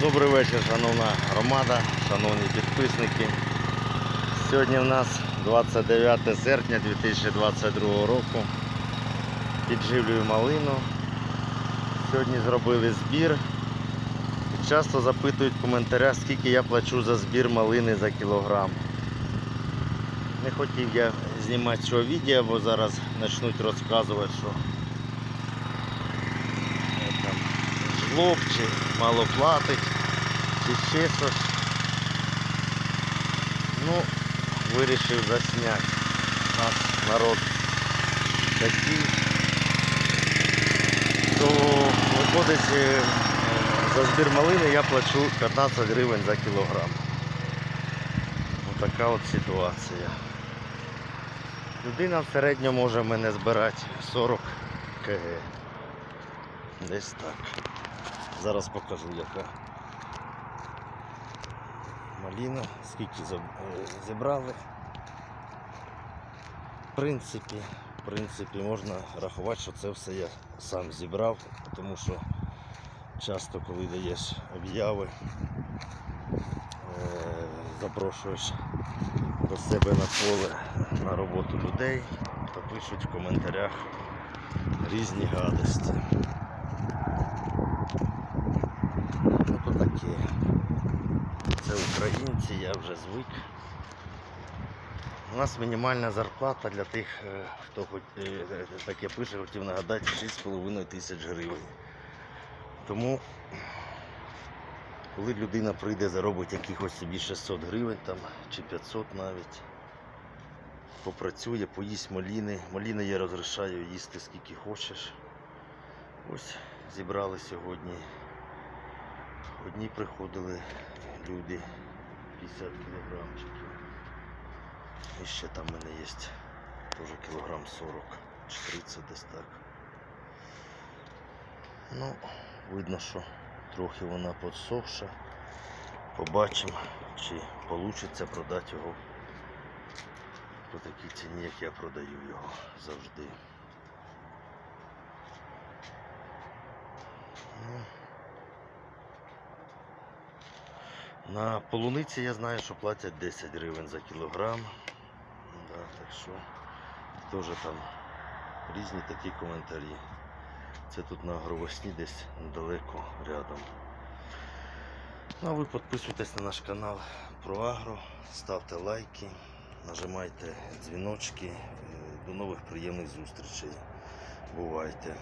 Добрий вечір, шановна громада, шановні підписники. Сьогодні в нас 29 серпня 2022 року. Підживлюю малину. Сьогодні зробили збір. Часто запитують в коментарях, скільки я плачу за збір малини за кілограм. Не хотів я знімати цього відео, бо зараз почнуть розказувати, що е, там жлоб мало платить, чи ще щось. Ну, вирішив засняти. Нас народ такий. То виходить, е, за збір малини я плачу 15 гривень за кілограм. Ось така от ситуація. Людина в середньому може мене збирати 40 кг. Десь так. Зараз покажу яка. Маліна, скільки е, зібрали. В принципі, в принципі, можна рахувати, що це все я сам зібрав, тому що часто, коли даєш обяви, е, запрошуєш до себе на поле на роботу людей, то пишуть в коментарях різні гадості. Ну. Це українці, я вже звик. У нас мінімальна зарплата для тих, е, хто хоч е, е, таке пише, хотів нагадати 6,5 тисяч гривень. Тому, коли людина прийде, заробить якихось собі 600 гривень там, чи 500 навіть, попрацює, поїсть маліни. Маліни я розрішаю їсти скільки хочеш. Ось зібрали сьогодні. Одні приходили люди 50 кілограмчиків. І ще там в мене є теж кілограм 40 чи 30 десь так. Ну, видно, що трохи вона подсохша. Побачимо, чи вийде продати його по такій ціні, як я продаю його завжди. На полуниці я знаю, що платять 10 гривень за кілограм. Да, так що теж там різні такі коментарі. Це тут на Гровосні десь недалеко рядом. Ну а ви підписуйтесь на наш канал про агро, ставте лайки, нажимайте дзвіночки. Е, До нових приємних зустрічей. Бувайте!